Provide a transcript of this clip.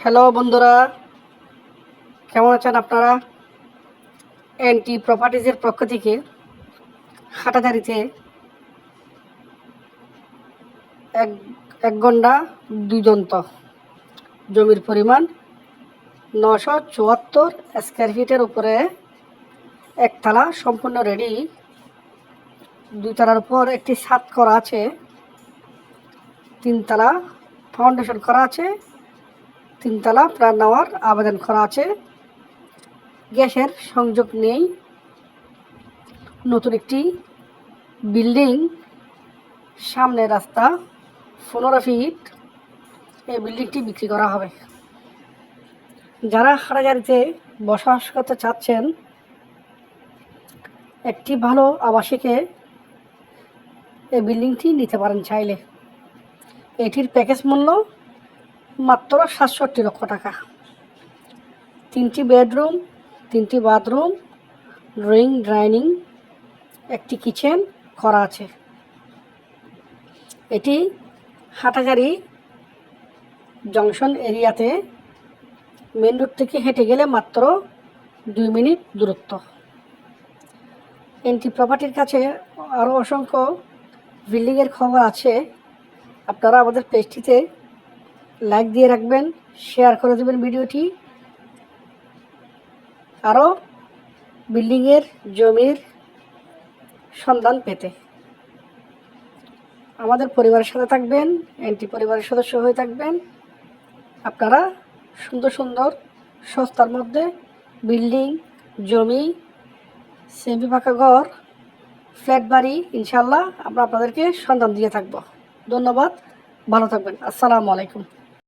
Hello বন্ধুরা, কেমন আছেন আপনারা? এনটি প্রপার্টিজের পক্ষ থেকে হাটাদারিতে এক এক ঘণ্টা দুজন্ত জমির পরিমাণ নশো চুয়াত্তর স্কোয়ার ফিটের উপরে একতলা সম্পূর্ণ রেডি দুই তলার উপর একটি ছাদ করা আছে। তিনতলা ফাউন্ডেশন করা আছে। তিনতলা প্রাণ নেওয়ার আবেদন করা আছে। গ্যাসের সংযোগ নেই। নতুন একটি বিল্ডিং, সামনে রাস্তা, পনেরো ফিট। এই বিল্ডিংটি বিক্রি করা হবে। যারা হাটাজারিতে বসবাস করতে চাচ্ছেন, একটি ভালো আবাসিকে এই বিল্ডিংটি নিতে পারেন চাইলে। এটির প্যাকেজ মূল্য মাত্র সাতষট্টি লক্ষ টাকা। তিনটি বেডরুম, তিনটি বাথরুম, ড্রয়িং, ডাইনিং, একটি কিচেন করা আছে। এটি হাটাজারি জংশন এরিয়াতে মেন রোড থেকে হেঁটে গেলে মাত্র দুই মিনিট দূরত্ব। এনটি প্রপার্টির কাছে আরও অসংখ্য বিল্ডিংয়ের খবর আছে। আপনারা আমাদের পেজটিতে লাইক দিয়ে রাখবেন, শেয়ার করে দেবেন ভিডিওটি। আরও বিল্ডিংয়ের জমির সন্ধান পেতে। আমাদের পরিবারের সাথে থাকবেন, এনটি পরিবারের সদস্য হয়ে থাকবেন। আপনারা সুন্দর সুন্দর সস্তার মধ্যে বিল্ডিং, জমি, সেমি পাকা ঘর, ফ্ল্যাট বাড়ি ইনশাল্লাহ আমরা আপনাদেরকে সন্ধান দিয়ে থাকব। ধন্যবাদ, ভালো থাকবেন। আসসালামু আলাইকুম।